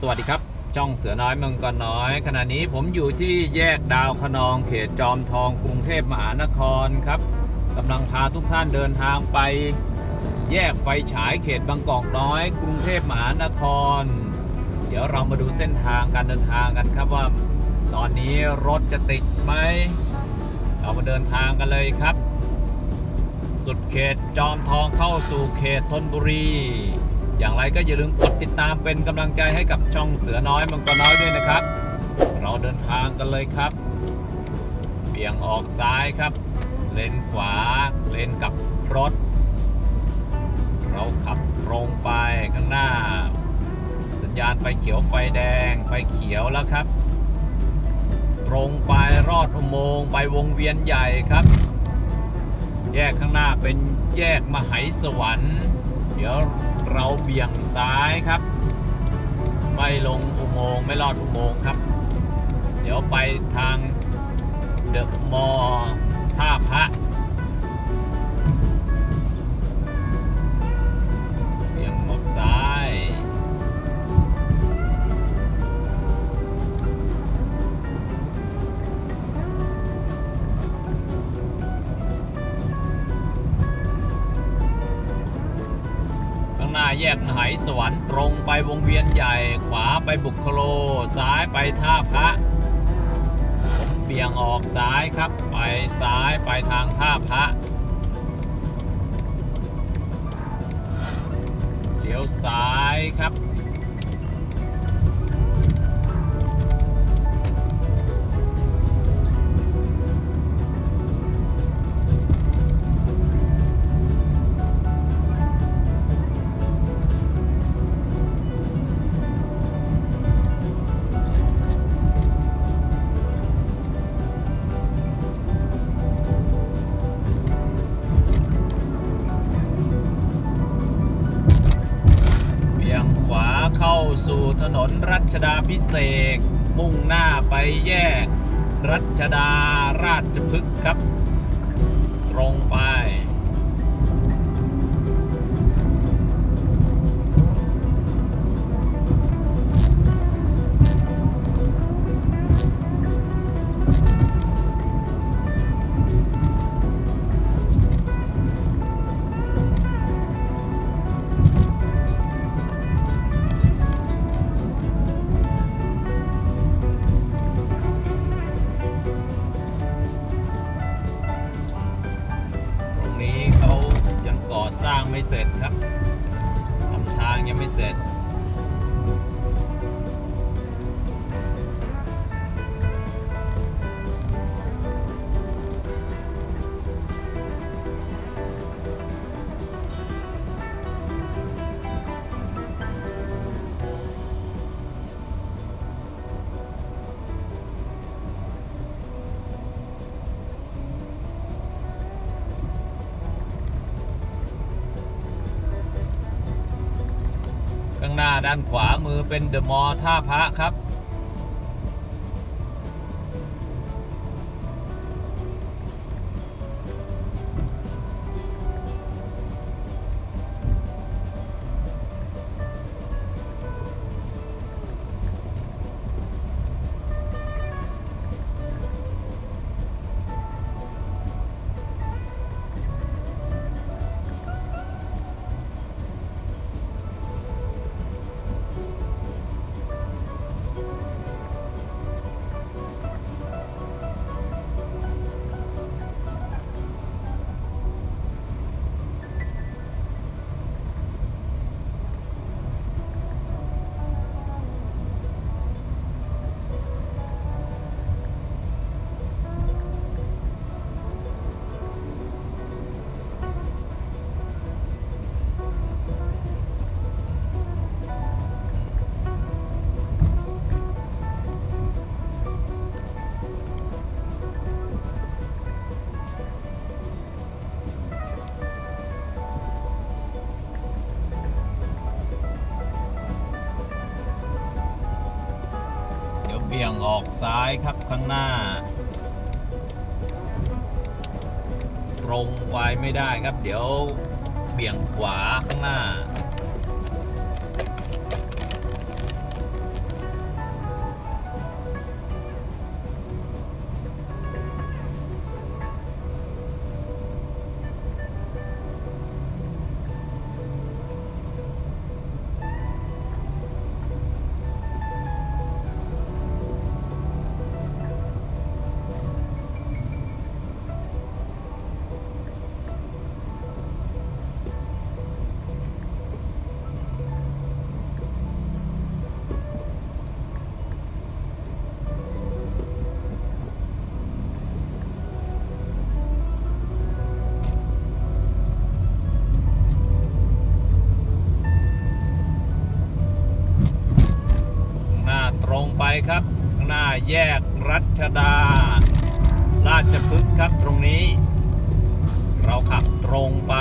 สวัสดีครับจ้องเสือน้อยเมืองกอนน้อย ขณะนี้ผมอยู่ที่แยกดาวคะนองเขตจอมทองกรุงเทพมหานครครับกำลังพาทุกท่านเดินทางไป แยกไฟฉายเขตบางกอกน้อย กรุงเทพมหานคร เดี๋ยวเรามาดูเส้นทางการเดินทางกันครับว่า ตอนนี้รถจะติดไหมเรามาเดินทางกันเลยครับ สุดเขตจอมทองเข้าสู่เขตธนบุรี อย่างไรก็อย่าลืมกดติดตามเป็นกำลังใจให้กับช่องเสือน้อยมังกรน้อยด้วยนะครับ เราเดินทางกันเลยครับเบี่ยงออกซ้ายครับ เลนขวา เลนกลับรถ เราขับตรงไปข้างหน้า สัญญาณไฟเขียวไฟแดงไฟเขียวแล้วครับ ตรงไปรอดอุโมงค์ไปวงเวียนใหญ่ครับ แยกข้างหน้าเป็นแยกมหัยสวรรค์ เดี๋ยวเราเบี่ยงซ้ายครับ ไม่ลงอุโมงค์ไม่ลอดอุโมงค์ครับ เดี๋ยวไปทางเดอะมอท่าพระ สวรรค์ตรงไปวงเวียนใหญ่ ขวาไปบุคโล ซ้ายไปท่าพระผมเบี่ยงออกซ้ายครับ ไปซ้ายไปทางท่าพระเลี้ยวซ้ายครับ ชดาพิเศษมุ่งหน้าไปแยก รัชดาราชพฤกษ์ครับ ตรงไป ด้านขวามือเป็นเดอะมอลล์ท่าพระครับ เบี่ยงออกซ้ายครับข้างหน้า ตรงไปไม่ได้ครับ เดี๋ยวเบี่ยงขวาข้างหน้า ชดา ราชพฤกษ์ครับตรงนี้ เราขับตรงไป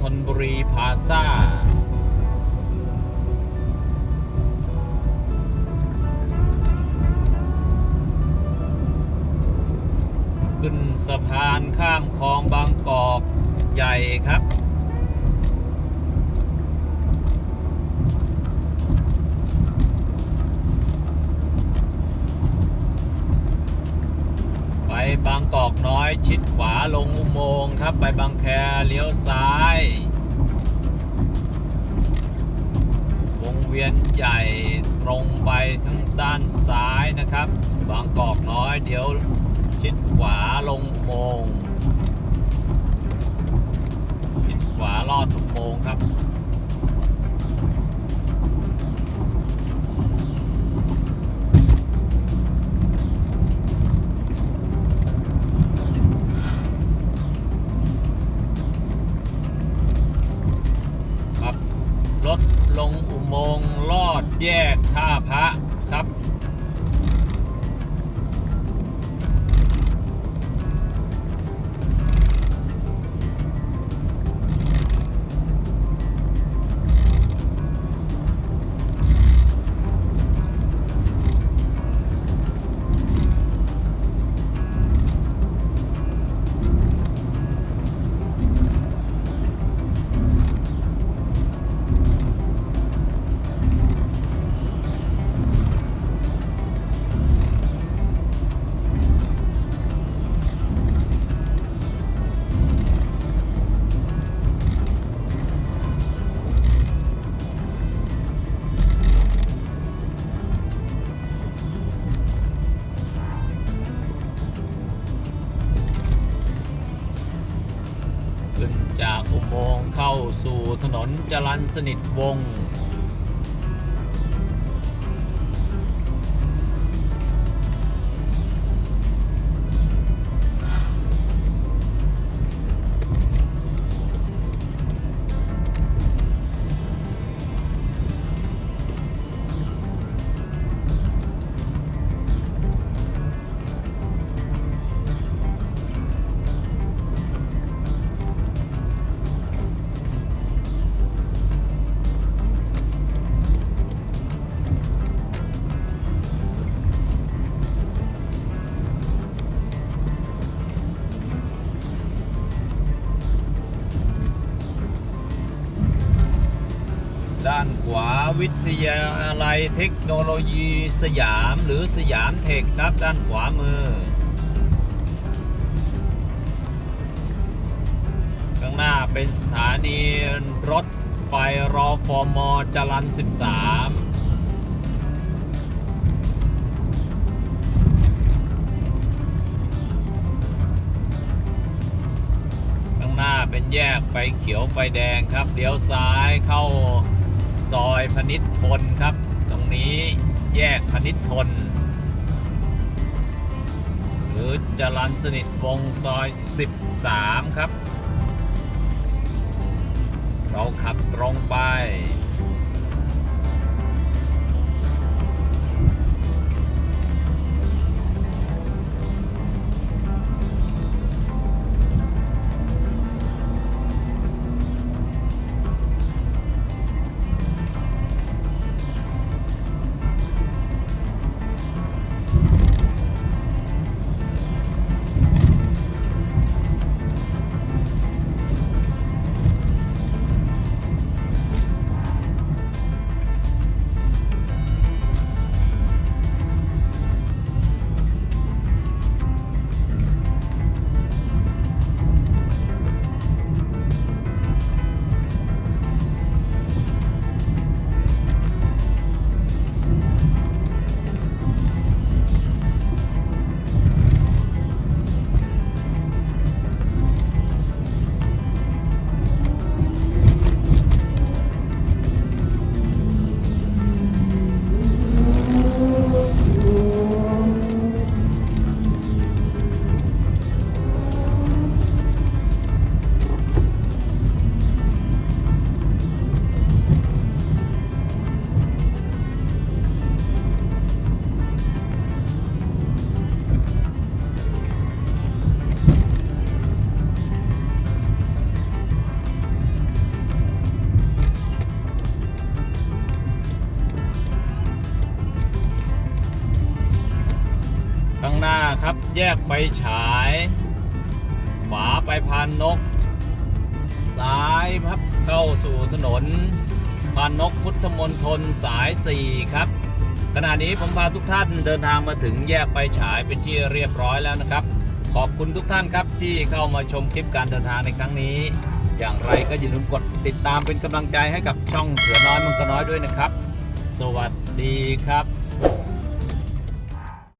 ธนบุรีพาซ่าขึ้นสะพานข้ามคลองบางกอกใหญ่ครับ บางกอกน้อยชิดขวาลงอุโมงค์ครับ ไปบางแคเลี้ยวซ้ายวงเวียนใหญ่ตรงไปทั้งด้านซ้ายนะครับ บางกอกน้อยเดี๋ยวชิดขวาลงอุโมงค์ชิดขวาลอดอุโมงค์ครับครับ ลอด จรันสนิทวงศ์าลัยเทคโนโลยีสยามหรือสยามเทคครับด้านขวามือ ข้างหน้าเป็นสถานีรถไฟรอฟอร์มอจรัน 13ข้างหน้าเป็นแยกไฟเขียวไฟแดงครับเลี้ยวซ้ายเข้า พนิษฐ์ทนครับ ตรงนี้แยกพนิษฐ์ทนหรือจรันสนิทวงซอย 13 ครับ เราขับตรงไป แยกไฟฉาย ขวาไปพานนก ซ้ายพับเข้าสู่ถนนพานนกพุทธมนทนสาย 4 ครับ ขณะนี้ผมพาทุกท่านเดินทางมาถึงแยกไฟฉายเป็นที่เรียบร้อยแล้วนะครับ ขอบคุณทุกท่านครับที่เข้ามาชมคลิปการเดินทางในครั้งนี้ อย่างไรก็อย่าลืมกดติดตามเป็นกำลังใจให้กับช่องเสือน้อยมังกรน้อยด้วยนะครับ สวัสดีครับ